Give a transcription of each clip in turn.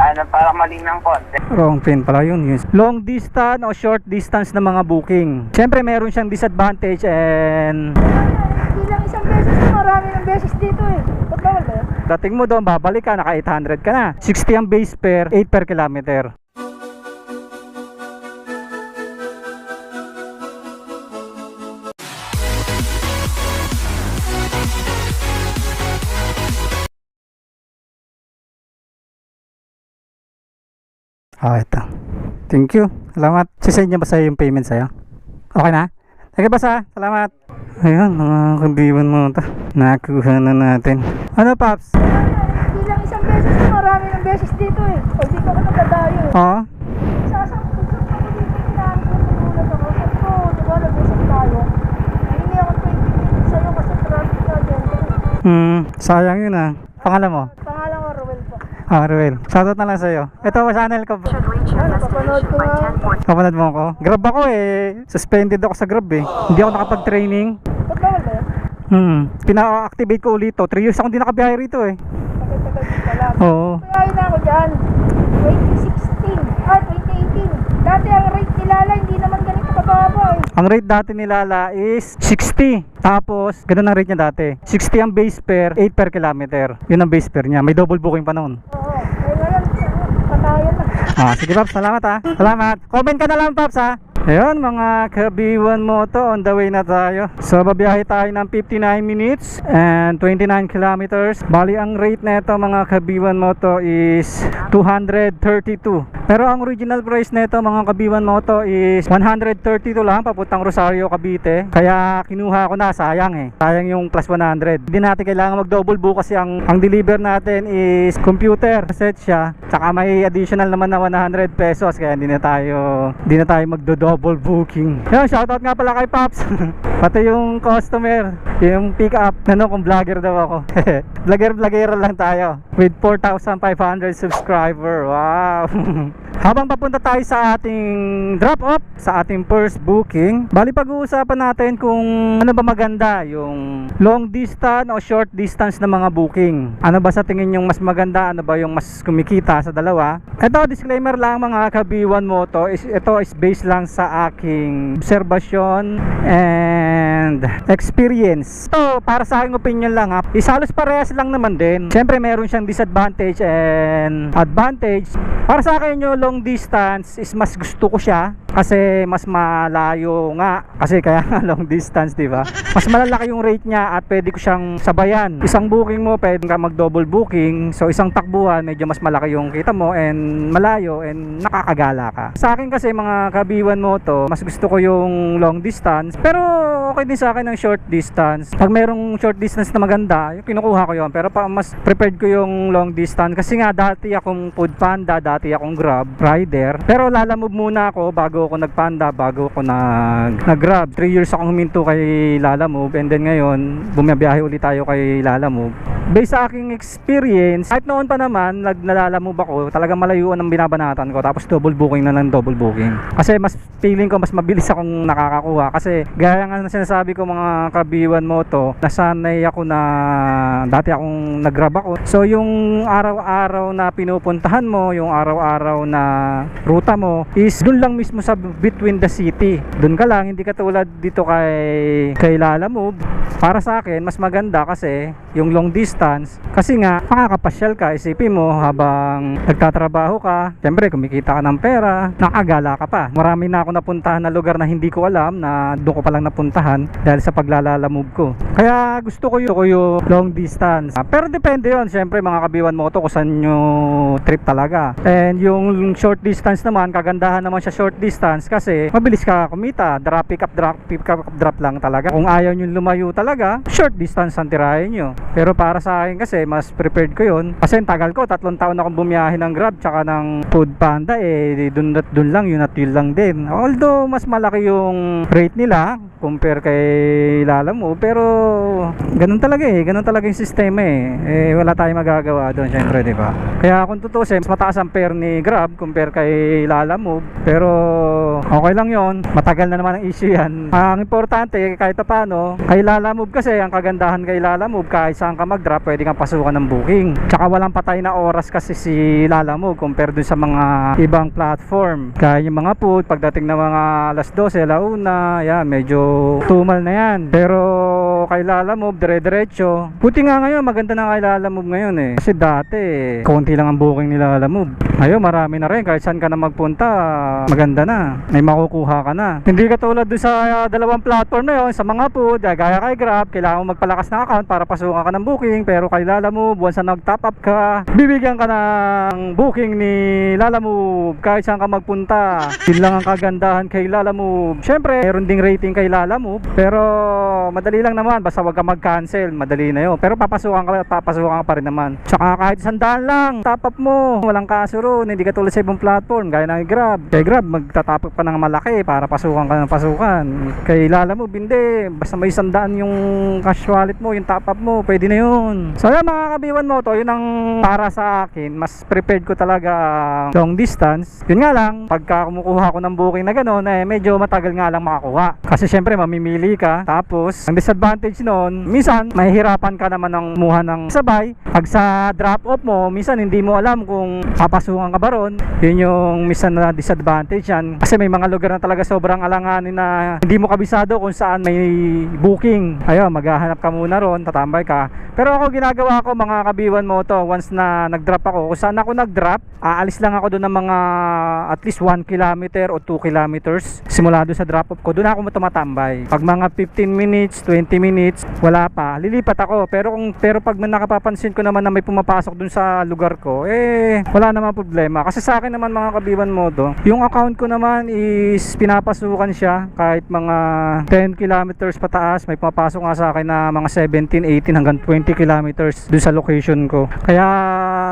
Ano, parang mali ng konti. Wrong pin pala yun. Yes. Long distance o short distance na mga booking. Siyempre meron siyang disadvantage and Hindi lang isang beses, marami ng beses dito eh. Ba't bawal ba yun? dating mo doon, babalik ka, naka 800 ka na. 60 ang base fare, 8 per kilometer. Ah, ito. Thank you. Salamat. Sisend niya ba sa'yo yung payment sa'yo? Okay na? Sige ba sa? Salamat. Ayun, mga kabiban mo ito. Nakuha na natin. Ano, Paps? Hindi lang isang beses, marami ng beses dito eh. O dito ako eh. Oo. Diba, nag-usap tayo. Hindi ako 20 minutes sa'yo kasi traffic ka dyan. Hmm, sayang yun ah. Pangalan mo? Pangalan. Ah, Ruel. Shoutout na lang sa'yo. Ito, channel ko. Ano. Kapanood mo ako. Grab ako eh. Suspended ako sa Grab eh. Hindi ako nakapag-training. Hmm. Pina-activate ko ulit to. 3 years ako hindi nakabiyahe rito eh. Tagal-tagal din pala. Oo. Kaya na ako dyan. 2016. Ah, 2018. Dati ang rate nilala, hindi naman ganito kababa eh. Ang rate dati ni Lala is 60. Tapos, ganun ang rate niya dati. 60 ang base fare, 8 per kilometer. Yun ang base fare niya. May double booking pa noon. Oo. Eh ngayon, patayan na. Ah, sige Paps, salamat ha. Salamat. Comment ka na lang Paps ha. Ayun mga kabiwan mo to on the way na tayo. So babiyahe tayo ng 59 minutes and 29 kilometers. Bali ang rate na ito mga kabiwan mo to is 232 Pero ang original price na ito mga kabiwan mo to is 132 lang papuntang Rosario, Cavite. Kaya kinuha ko na sayang eh. Sayang yung plus 100 Hindi natin kailangan mag double book kasi ang, ang deliver natin is computer set siya. Tsaka may additional naman na 100 pesos Kaya hindi na tayo Hindi na tayo magdo double booking. Yan shoutout nga pala kay Pops. Pati yung customer Yung pick up Ano kung vlogger daw ako. Vlogger vlogger lang tayo. With 4,500 subscriber. Wow. Habang papunta tayo sa ating drop off Sa ating first booking Bali pag-uusapan natin kung Ano ba maganda Yung long distance o short distance na mga booking. Ano ba sa tingin yung mas maganda? Ano ba yung mas kumikita sa dalawa? Ito disclaimer lang mga kabiwan mo to is, Ito is based lang sa aking obserbasyon and experience. Ito para sa aking opinion lang ha is parehas lang naman din. Siyempre meron siyang disadvantage and advantage. Para sa akin yung long distance is mas gusto ko siya kasi mas malayo nga. Kasi kaya nga long distance di ba? Mas malalaki yung rate niya at pwede ko siyang sabayan. Isang booking mo pwede ka mag double booking. So isang takbuhan medyo mas malaki yung kita mo and malayo and nakakagala ka. Sa akin kasi mga kabiwan mo to mas gusto ko yung long distance. Pero okay din sa akin ng short distance. Pag merong short distance na maganda yung kinukuha ko yon pero pa mas prepared ko yung long distance. Kasi nga dati akong food panda dati akong grab rider. Pero lalamove muna ako bago ako nagpanda bago ako nag nag grab 3 years akong huminto kay lalamove. And then ngayon bumiyahe ulit tayo kay lalamove. Based sa aking experience kahit noon pa naman nag nalalamove ako talagang malayuan ang binabanatan ko. Tapos double booking na lang double booking. Kasi mas feeling ko mas mabilis akong nakakakuha. Kasi gaya nga na sinasabi ko mga kabiwan mo to nasanay ako na dati akong nag-grab ako. So yung araw-araw na pinupuntahan mo yung araw-araw na ruta mo is dun lang mismo sa between the city. Dun ka lang hindi ka tulad dito kay kay Lalamove para sa akin mas maganda kasi yung long distance kasi nga makakapasyal ka isipin mo habang nagtatrabaho ka syempre kumikita ka ng pera nakagala ka pa. Marami na ako napuntahan na lugar na hindi ko alam na doon ko palang napuntahan dahil sa paglalalamove ko. Kaya gusto ko yung, yung long distance. Ah, pero depende yon syempre mga kabiwan mo to kung saan nyo trip talaga. And yung short distance naman kagandahan naman sa short distance kasi mabilis ka kumita. Drop pick up drop pick up drop lang talaga. Kung ayaw nyo lumayo talaga short distance ang tirahin nyo. Pero para sa akin kasi mas prepared ko yun. Kasi tagal ko tatlong taon akong bumiyahe ng grab tsaka ng food panda eh dun dun lang yun at yun lang din. Although mas malaki yung rate nila compare kay Lalamove. Pero ganun talaga eh. Ganun talaga yung sistema eh. Eh wala tayong magagawa doon syempre, di ba? Kaya kung tutusin, mas mataas ang pair ni Grab compare kay Lalamove. Pero okay lang yon Matagal na naman ang issue yan. Ang importante, kahit pa paano, kay Lalamove kasi, ang kagandahan kay Lalamove, kahit saan ka mag-drop, pwede kang pasukan ng booking. Tsaka walang patay na oras kasi si Lalamove compare dun sa mga ibang platform. Kaya yung mga food, pagdating ng mga alas 12, launa, yan, medyo tumal na yan. Pero kay Lalamove, dire-diretso. Buti nga ngayon, maganda na kay Lalamove ngayon eh. Kasi dati, konti lang ang booking ni Lalamove. Ngayon, marami na rin. Kahit saan ka na magpunta, maganda na. May makukuha ka na. Hindi ka tulad doon sa uh, dalawang platform na yon sa mga food, uh, gaya kay Grab, kailangan mo magpalakas ng account para pasukan ka ng booking. Pero kay Lalamove, once na nag-top up ka, bibigyan ka ng booking ni Lalamove kahit saan ka magpunta. Yun lang ang kagandahan kay Lalamove. Siyempre, meron ding rating kay Pero madali lang naman, basta wag ka mag-cancel, madali na yun. Pero papasukan ka, papasukan ka pa rin naman. Tsaka kahit sandaan lang, top up mo, walang kaso ron. Hindi ka tulad sa ibang platform, gaya ng Grab. Kay Grab, magtatapok pa ng malaki para pasukan ka ng pasukan. Kay Lalamove, hindi. Basta may sandaan yung cash wallet mo, yung top up mo, pwede na yun. So yun mga kabiwan mo to, yun ang para sa akin, mas prepared ko talaga long distance. Yun nga lang, pagka kumukuha ko ng booking na gano'n, eh medyo matagal nga lang makakuha. Kasi syempre mamimili ka, tapos ang disadvantage noon, minsan mahihirapan ka naman ng muha ng sabay. Pag sa drop off mo, minsan hindi mo alam kung papasukan ka ba ron. Yun yung minsan na disadvantage yan. Kasi may mga lugar na talaga sobrang alanganin na hindi mo kabisado kung saan may booking. Ayun, maghahanap ka muna ron, tatambay ka. Pero ako ginagawa ko mga kabiwan mo to, once na nag-drop ako, kung saan ako nag-drop, aalis lang ako doon ng mga at least 1 kilometer o 2 kilometers simula doon sa drop off ko, doon ako tumatambay. Pag mga 15 minutes, 20 minutes, wala pa, lilipat ako. Pero kung pero pag nakapapansin ko naman na may pumapasok doon sa lugar ko, eh wala naman problema. Kasi sa akin naman mga kabiwan mo to, yung account ko naman is pinapasukan siya kahit mga 10 kilometers pataas, may pumapasok nga sa akin na mga 17, 18 hanggang 20 kilometers doon sa location ko. Kaya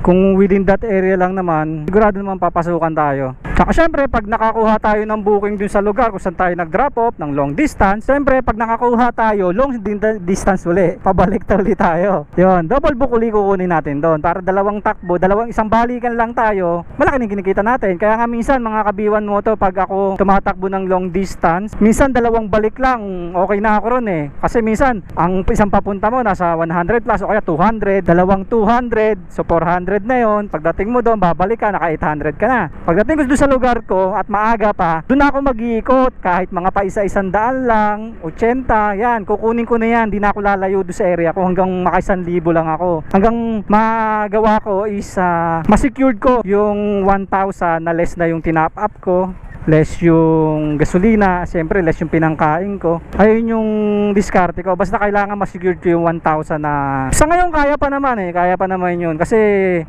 kung within that area lang naman, sigurado naman papasukan tayo. Saka syempre, pag nakakuha tayo ng booking dun sa lugar kung saan tayo nag-drop off ng long distance, syempre, pag nakakuha tayo, long distance uli, pabalik ulit tayo. Yun, double book uli kukunin natin doon. Para dalawang takbo, dalawang isang balikan lang tayo, malaki na kinikita natin. Kaya nga minsan, mga kabiwan mo to, pag ako tumatakbo ng long distance, minsan dalawang balik lang, okay na ako ron eh. Kasi minsan, ang isang papunta mo, nasa 100 plus o kaya 200, dalawang 200, so 400 na yon Pagdating mo doon, babalik ka, naka 800 ka na. Pagdating ko doon sa lugar ko at maaga pa, doon ako mag-iikot. Kahit mga pa isa-isang daan lang, 80, yan, kukunin ko na yan, di na ako lalayo doon sa area ko. Hanggang maka 1,000 lang ako. Hanggang magawa ko is uh, ma-secured ko yung 1,000 na less na yung tinap up ko less yung gasolina, siyempre less yung pinangkain ko. Ayun yung diskarte ko. Basta kailangan ma-secure ko yung 1,000 na sa ngayon kaya pa naman eh, kaya pa naman yun. Kasi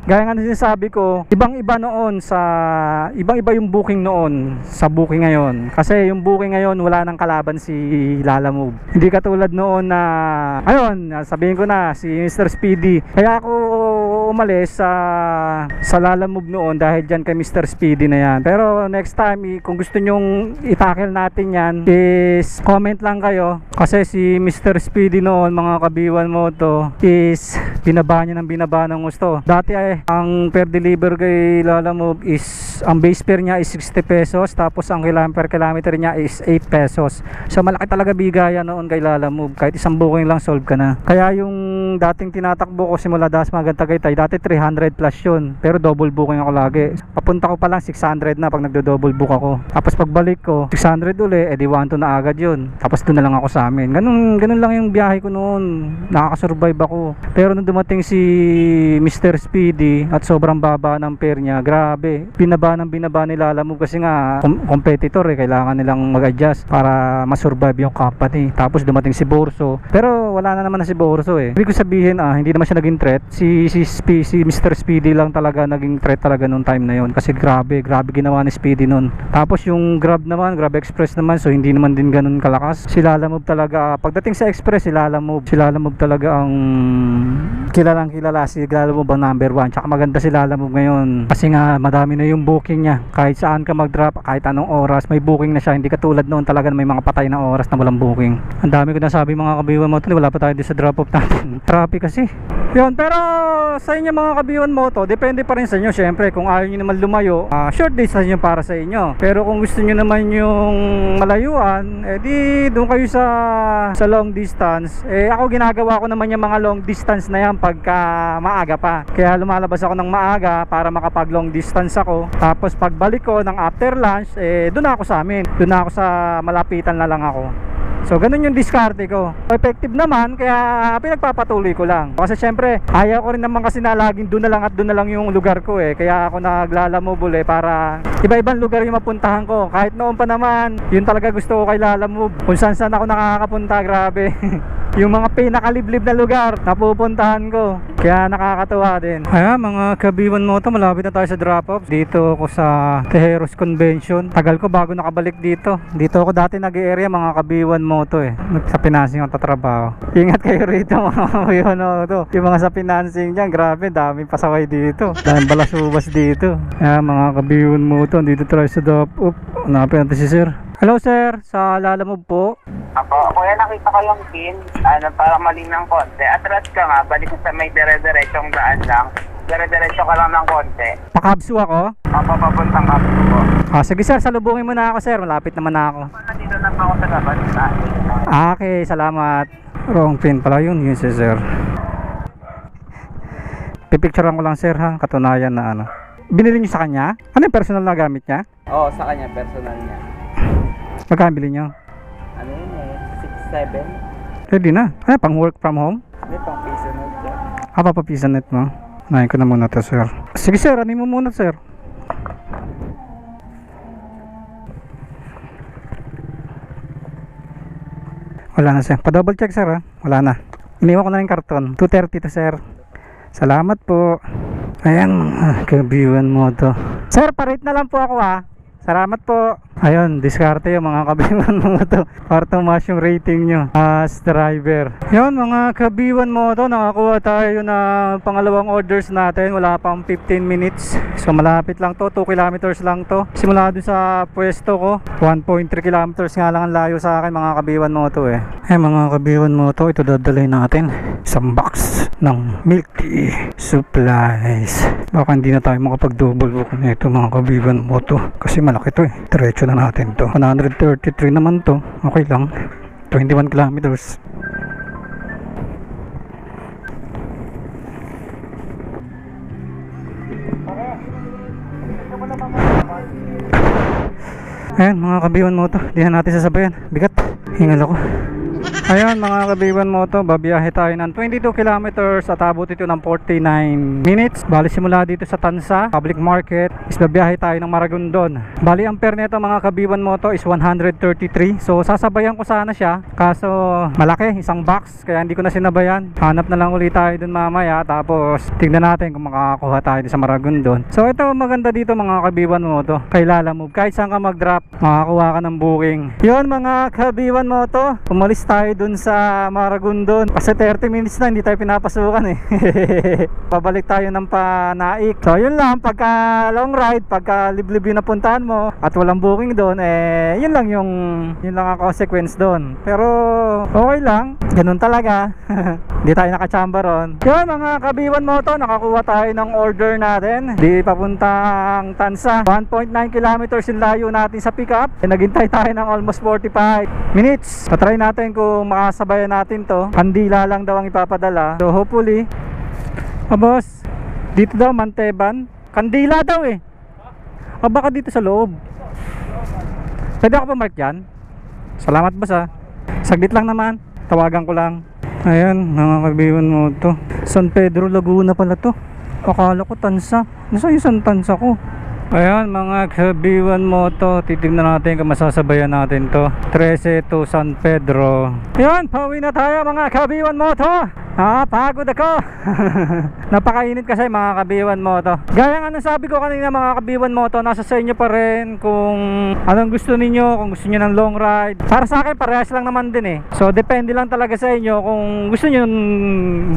gaya nga sinasabi ko, ibang-iba noon sa ibang-iba yung booking noon sa booking ngayon. Kasi yung booking ngayon wala nang kalaban si Lalamove. Hindi katulad noon na ayun, sabihin ko na si Mr. Speedy. Kaya ako umalis sa sa Lalamove noon dahil dyan kay Mr. Speedy na yan. Pero next time, kung gusto nyong itakel natin yan, is comment lang kayo. Kasi si Mr. Speedy noon, mga kabiwan mo to, is binaba niya ng binaba ng gusto. Dati ay, ang per deliver kay Lalamove is, ang base fare niya is 60 pesos, tapos ang kilometer per kilometer niya is 8 pesos. So malaki talaga bigayan noon kay Lalamove. Kahit isang booking lang solve ka na. Kaya yung dating tinatakbo ko simula Dasma hanggang Tagaytay, dati 300 plus yun. Pero double booking ako lagi. Papunta ko pa lang 600 na pag nagdo-double book ako. Tapos pagbalik ko, 600 uli, edi 1 to na agad yun. Tapos doon na lang ako sa amin. Ganun, ganun lang yung biyahe ko noon. Nakakasurvive ako. Pero nung dumating si Mr. Speedy at sobrang baba ng fare niya, grabe. Binaba ng binaba nila, alam mo kasi nga com- competitor eh, kailangan nilang mag-adjust para masurvive yung company. Tapos dumating si Borso. Pero wala na naman na si Borso eh. Ibig ko sabihin ah, hindi naman siya naging threat. Si si, Spe- si Mr. Speedy lang talaga naging threat talaga nung time na yon kasi grabe, grabe ginawa ni Speedy noon. Tapos yung Grab naman, Grab Express naman, so hindi naman din ganun kalakas. Si Lalamove talaga, pagdating sa Express, si Lalamove, si Lalamove talaga ang kilalang kilala si Lalamove ang number one. Tsaka maganda si Lalamove ngayon kasi nga madami na yung booking niya. Kahit saan ka mag-drop, kahit anong oras, may booking na siya. Hindi katulad noon talaga na may mga patay na oras na walang booking. Ang dami ko nasabi mga kabiwan mo, wala pa tayo sa drop off natin. Traffic kasi. Yun, pero sa inyo mga kabiwan mo to, depende pa rin sa inyo. Syempre, kung ayaw nyo naman lumayo, ah, short distance yun para sa inyo. Pero kung gusto nyo naman yung malayuan, eh di doon kayo sa sa long distance. Eh ako ginagawa ko naman yung mga long distance na yan pagka maaga pa. Kaya lumalabas ako ng maaga para makapag long distance ako. Tapos pagbalik ko ng after lunch, eh doon ako sa amin. Doon ako sa malapitan na lang ako. So ganun yung diskarte ko. Effective naman kaya pinagpapatuloy ko lang. Kasi syempre ayaw ko rin naman kasi na laging doon na lang at doon na lang yung lugar ko eh. Kaya ako naglalamove eh para iba-ibang lugar yung mapuntahan ko. Kahit noon pa naman, yun talaga gusto ko kay Lalamove. Kung saan saan ako nakakapunta, grabe. yung mga pinakaliblib na lugar napupuntahan ko. Kaya nakakatuwa din. Ayan mga kabiwan mo to, malapit na tayo sa drop off. Dito ako sa Tejeros Convention. Tagal ko bago nakabalik dito. Dito ako dati nag-area mga kabiwan mo to eh. Sa financing ako tatrabaho. Ingat kayo rito mga kabiwan mo to. Yung mga sa financing dyan, grabe, daming pasaway dito. Daming balasubas dito. Ayan mga kabiwan mo to, dito tayo sa drop off. Hanapin natin si sir. Hello sir, sa Lalamove po. Ako, kuya nakita ko yung pin, ano, parang maling ng konti. Atras ka nga, balik ka sa may dire-diretsong daan lang. Dire-diretso ka lang ng konti. Pakabsu ako. Mapapapuntang ka po. Ah, sige sir, salubungin mo na ako sir. Malapit naman na ako. Nandito na pa ako sa labas na. Ah, okay, salamat. Wrong pin pala yun, yun si sir. Pipicturean ko lang sir ha, katunayan na ano. Binili niyo sa kanya? Ano yung personal na gamit niya? Oo, sa kanya, personal niya. Magkano bili niyo? Ano yun eh, 6'7"? Ready na. Ano, pang work from home? Hindi, pang piso na dyan. Ah, papapisan net mo. Nahin ko na muna to sir. Sige sir, ano mo muna sir? Wala na sir. Pa-double check sir ha. Wala na. Iniwan ko na yung karton. 230 to sir. Salamat po. Ayan kabiwan mo to. Sir, parate na lang po ako ha. Salamat po. Ayun, diskarte yung mga kabiwan mo to. Para tumaas yung rating nyo as driver. Yun, mga kabiwan mo to. Nakakuha tayo na pangalawang orders natin. Wala pang 15 minutes. So malapit lang to. 2 kilometers lang to. Simula dun sa pwesto ko. 1.3 kilometers nga lang ang layo sa akin mga kabiwan mo to eh. Eh mga kabiwan mo to. Ito dadalhin natin. Isang box ng milk supplies. Baka hindi na tayo makapag-double book nito mga kabiwan mo to. Kasi malaki to eh. Diretso na natin to. 133 naman to. Okay lang. 21 kilometers. Ayan mga kabiwan mo to. Di na natin sasabayan. Bigat. Hingal ako. Ayan mga kabiwan mo to, babiyahe tayo ng 22 kilometers at abot ito ng 49 minutes. Bali simula dito sa Tansa, public market, is babiyahe tayo ng Maragondon. Bali ang fare nito mga kabiwan mo to is 133. So sasabayan ko sana siya, kaso malaki, isang box, kaya hindi ko na sinabayan. Hanap na lang ulit tayo dun mamaya, tapos tignan natin kung makakakuha tayo sa Maragondon. So ito maganda dito mga kabiwan mo to, kay Lala Move. Kahit saan ka mag-drop, makakuha ka ng booking. Yun mga kabiwan mo to, umalis tayo dun sa Maragondon. Kasi 30 minutes na hindi tayo pinapasukan eh. Pabalik tayo ng panaik. So yun lang, pagka long ride, pagka liblib yung napuntahan mo at walang booking doon, eh yun lang yung yun lang ang consequence doon. Pero okay lang, ganun talaga. Hindi tayo nakachamba ron. Yun mga kabiwan mo to, nakakuha tayo ng order natin. Di papuntang Tansa. 1.9 kilometers yung layo natin sa pickup. Eh, naghintay tayo ng almost 45 minutes. Patry natin kung makasabayan natin to. Kandila lang daw ang ipapadala. So hopefully, ah boss, dito daw Manteban. Kandila daw eh. O baka dito sa loob. Pwede ako pumark dyan? Salamat boss ah. Saglit lang naman. Tawagan ko lang. Ayan, mga kaibigan mo to. San Pedro, Laguna pala to. Akala ko tansa. Nasaan yung San Tansa ko? Ayan, mga kaibigan mo to. Titignan natin kung masasabayan natin to. 13 to San Pedro. Ayan, pauwi na tayo mga kaibigan mo to. Ah, pagod ako. Napakainit kasi mga kabiwan mo to. Gaya nga ng sabi ko kanina mga kabiwan mo to, nasa sa inyo pa rin kung anong gusto ninyo, kung gusto niyo ng long ride. Para sa akin parehas lang naman din eh. So depende lang talaga sa inyo kung gusto niyo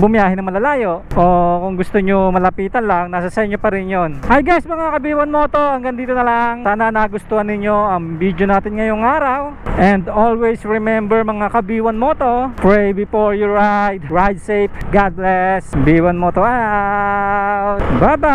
bumiyahe ng malalayo o kung gusto niyo malapitan lang, nasa sa inyo pa rin 'yon. Hi guys mga kabiwan mo to, hanggang dito na lang. Sana nagustuhan ninyo ang video natin ngayong araw. And always remember mga kabiwan mo to, pray before you ride. Ride safe. God bless. B1 Moto out. Bye-bye.